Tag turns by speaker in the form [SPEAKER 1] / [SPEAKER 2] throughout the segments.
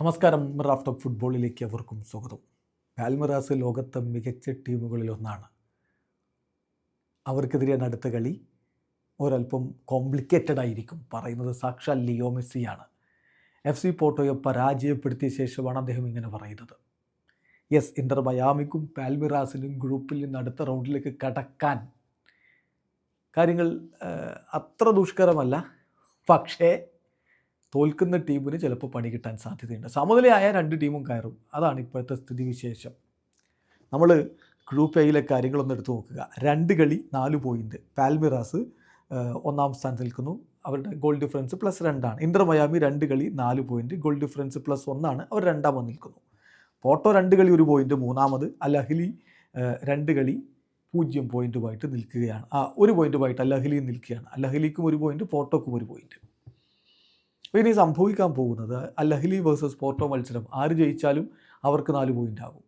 [SPEAKER 1] നമസ്കാരം raft of ഫുട്ബോളിലേക്ക് അവർക്കും സ്വാഗതം. പാൽമറാസ് ലോകത്തെ മികച്ച ടീമുകളിലൊന്നാണ് അവർക്കെതിരെ അടുത്ത കളി ഒരല്പം കോംപ്ലിക്കേറ്റഡ് ആയിരിക്കും പറയുന്നത് സാക്ഷാൽ ലിയോ മെസ്സിയാണ്. എഫ് സി പോട്ടോയെ പരാജയപ്പെടുത്തിയ ശേഷമാണ് അദ്ദേഹം ഇങ്ങനെ പറയുന്നത്. യെസ് ഇന്റർ മയാമിക്കും പാൽമിറാസിനും ഗ്രൂപ്പിൽ നിന്ന് അടുത്ത റൗണ്ടിലേക്ക് കടക്കാൻ കാര്യങ്ങൾ അത്ര ദുഷ്കരമല്ല. പക്ഷേ തോൽക്കുന്ന ടീമിന് ചിലപ്പോൾ പണി കിട്ടാൻ സാധ്യതയുണ്ട്. സമനിലയായ രണ്ട് ടീമും കയറും. അതാണ് ഇപ്പോഴത്തെ സ്ഥിതിവിശേഷം. നമ്മൾ ഗ്രൂപ്പ് എയിലെ കാര്യങ്ങളൊന്ന് എടുത്തു നോക്കുക. രണ്ട് കളി നാല് പോയിന്റ് പാൽമിറാസ് ഒന്നാം സ്ഥാനത്ത് നിൽക്കുന്നു. അവരുടെ ഗോൾ ഡിഫറൻസ് പ്ലസ് രണ്ടാണ് ഇന്റർ മയാമി രണ്ട് കളി നാല് പോയിന്റ് ഗോൾ ഡിഫറൻസ് പ്ലസ് ഒന്നാണ് അവർ രണ്ടാമത് നിൽക്കുന്നു. പോട്ടോ രണ്ട് കളി ഒരു പോയിന്റ് മൂന്നാമത് ആ, രണ്ട് കളി പൂജ്യം പോയിന്റുമായിട്ട് നിൽക്കുകയാണ്. ആ ഒരു പോയിന്റുമായിട്ട് അൽ അഹ്ലിയും നിൽക്കുകയാണ്. അൽ അഹ്ലിക്കും ഒരു പോയിന്റ് പോട്ടോക്കും ഒരു പോയിന്റ് അപ്പോൾ ഇനി സംഭവിക്കാൻ പോകുന്നത് അൽ അഹ്ലി വേഴ്സസ് പോർട്ടോ മത്സരം. ആര് ജയിച്ചാലും അവർക്ക് നാല് പോയിന്റ് ആകും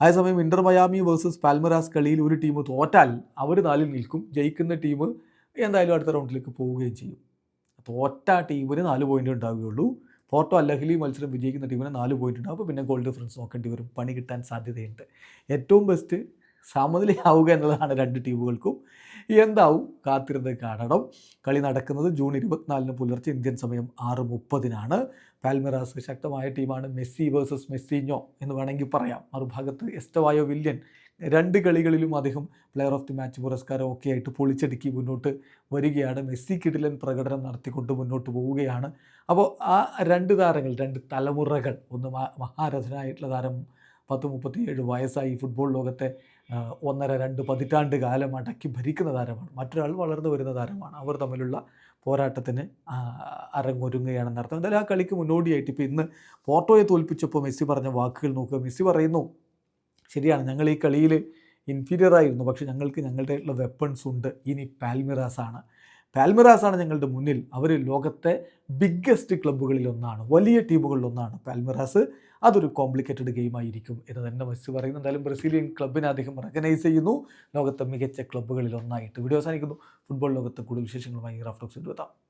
[SPEAKER 1] അതേസമയം ഇന്റർ മയാമി വേഴ്സസ് പാൽമറാസ് കളിയിൽ ഒരു ടീം തോറ്റാൽ അവർ നാലിൽ നിൽക്കും. ജയിക്കുന്ന ടീം എന്തായാലും അടുത്ത റൗണ്ടിലേക്ക് പോവുകയും ചെയ്യും. തോറ്റ ടീമിന് നാല് പോയിന്റ് ഉണ്ടാവുകയുള്ളൂ. പോർട്ടോ അൽ അഹ്ലി മത്സരം വിജയിക്കുന്ന ടീമിന് നാല് പോയിന്റ് ഉണ്ടാവും. അപ്പോൾ പിന്നെ ഗോൾ ഡിഫറൻസ് നോക്കേണ്ടി വരും. പണി കിട്ടാൻ സാധ്യതയുണ്ട്. ഏറ്റവും ബെസ്റ്റ് സമനിലയാവുക എന്നുള്ളതാണ് രണ്ട് ടീമുകൾക്കും എന്താവും? കാത്തിരുന്ന് കാണണം. കളി നടക്കുന്നത് ജൂൺ ഇരുപത്തിനാലിന് പുലർച്ചെ ഇന്ത്യൻ സമയം ആറ് മുപ്പതിനാണ്. പാൽമിറാസ് ശക്തമായ ടീമാണ്. മെസ്സി വേഴ്സസ് മെസ്സിഞ്ഞോ എന്ന് വേണമെങ്കിൽ പറയാം. മറുഭാഗത്ത് എസ്റ്റവായോ വില്യൻ രണ്ട് കളികളിലും അദ്ദേഹം പ്ലെയർ ഓഫ് ദി മാച്ച് പുരസ്കാരം ഒക്കെ ആയിട്ട് പൊളിച്ചടുക്കി മുന്നോട്ട് വരികയാണ്. മെസ്സി കിടിലൻ പ്രകടനം നടത്തിക്കൊണ്ട് മുന്നോട്ട് പോവുകയാണ്. അപ്പോൾ ആ രണ്ട് താരങ്ങൾ രണ്ട് തലമുറകൾ ഒന്ന് മഹാരഥനായിട്ടുള്ള താരം പത്ത് മുപ്പത്തിയേഴ് വയസ്സായി ഫുട്ബോൾ ലോകത്തെ ഒന്നര രണ്ട് പതിറ്റാണ്ട് കാലം അടക്കി ഭരിക്കുന്ന താരമാണ്. മറ്റൊരാൾ വളർന്നു വരുന്ന താരമാണ്. അവർ തമ്മിലുള്ള പോരാട്ടത്തിന് ആ, അരങ്ങൊരുങ്ങുകയാണെന്ന് അർത്ഥം. എന്തായാലും ആ കളിക്ക് മുന്നോടിയായിട്ട് ഇപ്പോൾ ഇന്ന് പോർട്ടോയെ തോൽപ്പിച്ചപ്പോൾ മെസ്സി പറഞ്ഞ വാക്കുകൾ നോക്കുക. മെസ്സി പറയുന്നു ശരിയാണ് ഞങ്ങൾ ഈ കളിയിൽ ഇൻഫീരിയർ ആയിരുന്നു. പക്ഷേ ഞങ്ങൾക്ക് ഞങ്ങളുടെ ഉള്ള വെപ്പൺസ് ഉണ്ട്. ഇനി പാൽമിറാസ് ആണ് പാൽമിറാസ് ആണ് ഞങ്ങളുടെ മുന്നിൽ. അവർ ലോകത്തെ ബിഗ്ഗസ്റ്റ് ക്ലബ്ബുകളിൽ ഒന്നാണ്. വലിയ ടീമുകളിൽ ഒന്നാണ് പാൽമിറാസ്. അതൊരു കോംപ്ലിക്കേറ്റഡ് ഗെയിമായിരിക്കും എന്ന് തന്നെ മെസ്സി പറയുന്നു. എന്തായാലും ബ്രസീലിയൻ ക്ലബിനെ അദ്ദേഹം റെക്കഗ്നൈസ് ചെയ്യുന്നു. ലോകത്തെ മികച്ച ക്ലബ്ബുകളിൽ ഒന്നായിട്ട് വീഡിയോ അവസാനിക്കുന്നു. ഫുട്ബോൾ ലോകത്തെ കൂടുതൽ വിശേഷങ്ങളുമായി റാഫ്റ്റോക്സ് എത്താം.